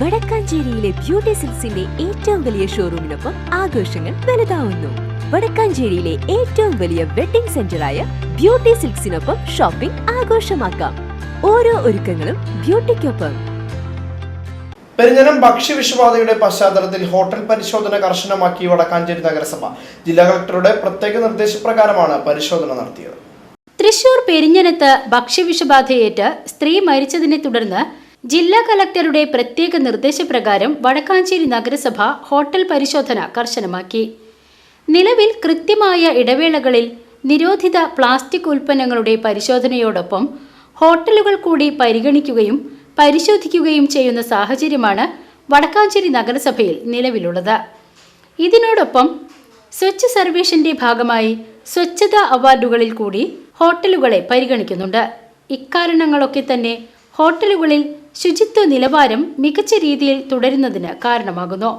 വടക്കാഞ്ചേരിയിലെ beauty സിൽസിന്റെ ഏറ്റവും വലിയ ഷോറൂമിനൊപ്പം ആഘോഷങ്ങൾ വലുതാവുന്നു. വടക്കാഞ്ചേരിയിലെ ഏറ്റവും വലിയ വെഡിംഗ് സെന്ററായ ബ്യൂട്ടി സിൽക്സിനൊപ്പം ഷോപ്പിംഗ് ആഘോഷമാക്കാം. ഓരോ ഒരുക്കങ്ങളും ബ്യൂട്ടിക്കൊപ്പം. പെരിഞ്ഞനം ഭക്ഷ്യവിഷബാധയുടെ പശ്ചാത്തലത്തിൽ ഹോട്ടൽ പരിശോധന കർശനമാക്കി വടക്കാഞ്ചേരി നഗരസഭ. ജില്ലാ കളക്ടറുടെ പ്രത്യേക നിർദ്ദേശപ്രകാരമാണ് പരിശോധന നടത്തിയത്. തൃശൂർ പെരിഞ്ഞനത്ത് ഭക്ഷ്യവിഷബാധയേറ്റ് സ്ത്രീ മരിച്ചതിനെ തുടർന്ന് ജില്ലാ കലക്ടറുടെ പ്രത്യേക നിർദ്ദേശപ്രകാരം വടക്കാഞ്ചേരി നഗരസഭ ഹോട്ടൽ പരിശോധന കർശനമാക്കി. നിലവിൽ കൃത്യമായ ഇടവേളകളിൽ നിരോധിത പ്ലാസ്റ്റിക് ഉൽപ്പന്നങ്ങളുടെ പരിശോധനയോടൊപ്പം ഹോട്ടലുകൾ കൂടി പരിഗണിക്കുകയും പരിശോധിക്കുകയും ചെയ്യുന്ന സാഹചര്യമാണ് വടക്കാഞ്ചേരി നഗരസഭയിൽ നിലവിലുള്ളത്. ഇതിനോടൊപ്പം സ്വച്ഛ് സർവേഷന്റെ ഭാഗമായി സ്വച്ഛതാ അവാർഡുകളിൽ കൂടി ഹോട്ടലുകളെ പരിഗണിക്കുന്നുണ്ട്. ഇക്കാരണങ്ങളൊക്കെ തന്നെ ഹോട്ടലുകളിൽ ശുചിത്വ നിലവാരം മികച്ച രീതിയിൽ തുടരുന്നതിന് കാരണമാകുന്നു.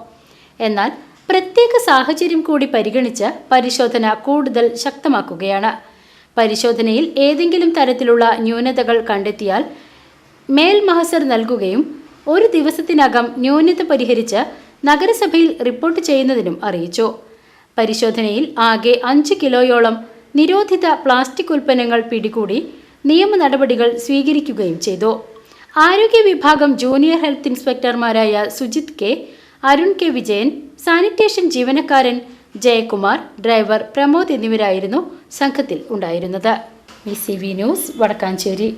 എന്നാൽ പ്രത്യേക സാഹചര്യം കൂടി പരിഗണിച്ച് പരിശോധന കൂടുതൽ ശക്തമാക്കുകയാണ്. പരിശോധനയിൽ ഏതെങ്കിലും തരത്തിലുള്ള ന്യൂനതകൾ കണ്ടെത്തിയാൽ മേൽ മഹസർ നൽകുകയും ഒരു ദിവസത്തിനകം ന്യൂനത പരിഹരിച്ച് നഗരസഭയിൽ റിപ്പോർട്ട് ചെയ്യുന്നതിനും അറിയിച്ചു. പരിശോധനയിൽ ആകെ അഞ്ച് കിലോയോളം നിരോധിത പ്ലാസ്റ്റിക് ഉൽപ്പന്നങ്ങൾ പിടികൂടി നിയമ നടപടികൾ സ്വീകരിക്കുകയും ചെയ്തു. ആരോഗ്യ വിഭാഗം junior health ഇൻസ്പെക്ടർമാരായ Sujith K Arun K Vijayan sanitation ജീവനക്കാരൻ ജയകുമാർ ഡ്രൈവർ പ്രമോദ് എന്നിവരായിരുന്നു സംഘത്തിൽ ഉണ്ടായിരുന്നത്. B news Vadakkancheri.